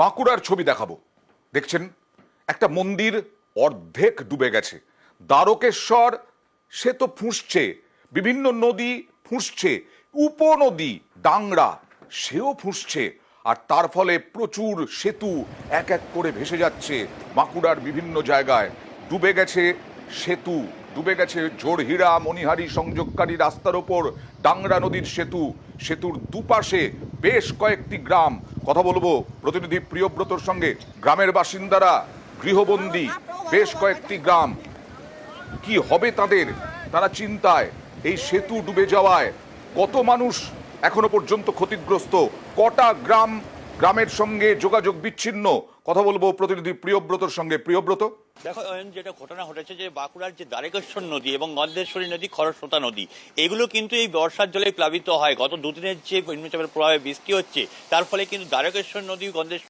বাঁকুড়ার ছবি দেখাবো। দেখছেন? একটা মন্দির অর্ধেক ডুবে গেছে। দ্বারকেশ্বর, সে তো ফুঁসছে। বিভিন্ন নদী ফুঁসছে। উপনদী, ডাংরা, সেও ফুঁসছে। আর তার ফলে প্রচুর সেতু এক এক করে ভেসে যাচ্ছে বাঁকুড়ার বিভিন্ন জায়গায়। ডুবে গেছে সেতু, ডুবে গেছে জোরহিরা, মণিহারি সংযোগকারী রাস্তার ওপর, ডাংরা নদীর সেতু। সেতুর দুপাশে বেশ কয়েকটি গ্রাম কথা বলব প্রতিনিধি প্রিয়ব্রতর সঙ্গে। গ্রামের বাসিন্দারা গৃহবন্দী, বেশ কয়েকটি গ্রাম। কি হবে তাদের? তারা চিন্তায়। এই সেতু ডুবে যাওয়ায় কত মানুষ এখনও পর্যন্ত ক্ষতিগ্রস্ত? কটা গ্রাম গ্রামের সঙ্গে যোগাযোগ বিচ্ছিন্ন। কথা বলব প্রতিনিধি প্রিয়ব্রতর সঙ্গে। প্রিয়ব্রত? দেখো যেটা ঘটনা ঘটেছে যে বাঁকুড়ার যে দ্বারেকেশ্বর নদী এবং গন্ধেশ্বরী নদী, খরস্রোতা নদী, এগুলো কিন্তু এই বর্ষার জলে প্লাবিত হয়। গত দুদিনের যে নিম্নচাপের প্রভাবে বৃষ্টি হচ্ছে, তার ফলে কিন্তু দ্বারেকেশ্বর নদী গন্ধেশ্বর